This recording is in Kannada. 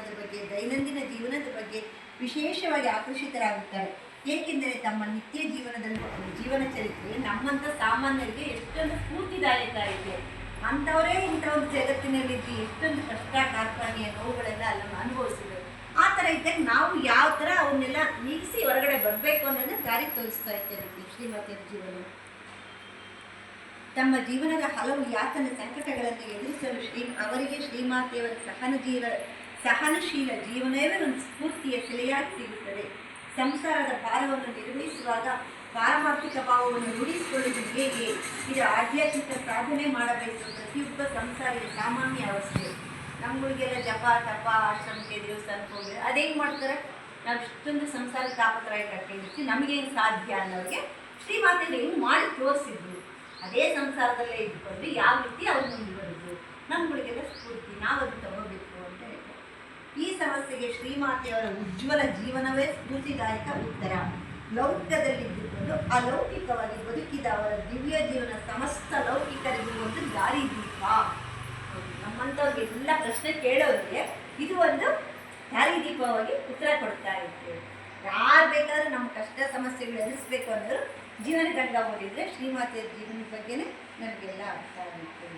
ಜೀವನದ ಬಗ್ಗೆ, ದೈನಂದಿನ ಜೀವನದ ಬಗ್ಗೆ ವಿಶೇಷವಾಗಿ ಆಕರ್ಷಿತರಾಗುತ್ತಾರೆ. ಏಕೆಂದರೆ ತಮ್ಮ ನಿತ್ಯ ಜೀವನದಲ್ಲಿ, ಜೀವನ ಚರಿತ್ರೆ ನಮ್ಮಂಥ ಸಾಮಾನ್ಯರಿಗೆ ಎಷ್ಟೊಂದು ಸ್ಫೂರ್ತಿದಾಯಕ ಇದೆ ಅಂಥವರೇ ಇಂಥ ಒಂದು ಜಗತ್ತಿನಲ್ಲಿದ್ದು ಎಷ್ಟೊಂದು ಕಷ್ಟ, ಕಾರ್ಖಾನೆಯ ನೋವುಗಳೆಲ್ಲ ಅಲ್ಲ ಅನುಭವಿಸಿದರು ಆ ಥರ ಇದ್ದಾಗ ನಾವು ಯಾವ ಥರ ಅವನ್ನೆಲ್ಲ ನೀಗಿಸಿ ಹೊರಗಡೆ ಬರಬೇಕು ಅನ್ನೋದನ್ನ ದಾರಿ ತೋರಿಸ್ತಾ ಇದ್ದಾರೆ ಈ ಶ್ರೀಮತಿಯರ ಜೀವನ ತಮ್ಮ ಜೀವನದ ಹಲವು ಯಾತನ ಸಂಕಟಗಳನ್ನು ಎದುರಿಸಲು ಶ್ರೀ, ಅವರಿಗೆ ಶ್ರೀಮಾತೆಯವರ ಸಹನ ಜೀವ ಸಹನಶೀಲ ಜೀವನವೇ ಒಂದು ಸ್ಫೂರ್ತಿಯ ಸೆಲೆಯಾಗಿ ಸಿಗುತ್ತದೆ. ಸಂಸಾರದ ಭಾರವನ್ನು ನಿರ್ವಹಿಸುವಾಗ ಪಾರಮಾರ್ಥಿಕ ಭಾವವನ್ನು ರೂಢಿಸಿಕೊಳ್ಳುವುದು ಹೇಗೆ? ಇದು ಆಧ್ಯಾತ್ಮಿಕ ಸಾಧನೆ ಮಾಡಬೇಕು. ಪ್ರತಿಯೊಬ್ಬ ಸಂಸಾರಿಯ ಸಾಮಾನ್ಯ ಅವಸ್ಥೆ. ನಮ್ಮಗಳಿಗೆಲ್ಲ ಜಪ, ತಪ ಆಶ್ರಮಕ್ಕೆ ದೇವಸ್ಥಾನಕ್ಕೆ ಹೋಗಿ ಅದೇನು ಮಾಡ್ತಾರೆ? ನಾವು ಇಷ್ಟೊಂದು ಸಂಸಾರ ತಾಪತ್ರಾಯ ಕಟ್ಟಿ ನಮಗೇನು ಸಾಧ್ಯ ಅನ್ನೋರಿಗೆ ಶ್ರೀಮಾತೆಗೆ ಹೆಂಗೆ ಮಾಡಿ ತೋರಿಸಿದ್ರು. ಅದೇ ಸಂಸಾರದಲ್ಲೇ ಇದ್ದುಕೊಂಡು ಯಾವ ರೀತಿ ಅವ್ರು ಮುಂದುವರೆದು ನಮ್ಮಗಳಿಗೆಲ್ಲ ಸಮಸ್ಯೆಗೆ ಶ್ರೀಮಾತೆಯವರ ಉಜ್ವಲ ಜೀವನವೇ ಸ್ಫೂರ್ತಿದಾಯಕ ಉತ್ತರ. ಲೌಕಿಕದಲ್ಲಿದ್ದುಕೊಂಡು ಅಲೌಕಿಕವಾಗಿ ಬದುಕಿದ ಅವರ ದಿವ್ಯ ಜೀವನ ಸಮಸ್ತ ಲೌಕಿಕರಿಗೂ ಒಂದು ಗಾರಿದೀಪ ನಮ್ಮಂಥವ್ರಿಗೆ ಎಲ್ಲ ಪ್ರಶ್ನೆ ಕೇಳೋರಿಗೆ ಇದು ಒಂದು ದಾರಿದೀಪವಾಗಿ ಉತ್ತರ ಕೊಡ್ತಾ ಇರ್ತೇವೆ ಯಾರು ಬೇಕಾದರೂ ನಮ್ಮ ಕಷ್ಟ ಸಮಸ್ಯೆಗಳು ಎದುರಿಸ್ಬೇಕು ಅನ್ನೋರು ಜೀವನ ಗಂಡ ಓದಿದ್ರೆ ಶ್ರೀಮಾತೆಯ ಜೀವನದ ಬಗ್ಗೆನೇ ನಮಗೆಲ್ಲ ಅರ್ಥ ಆಗುತ್ತೆ.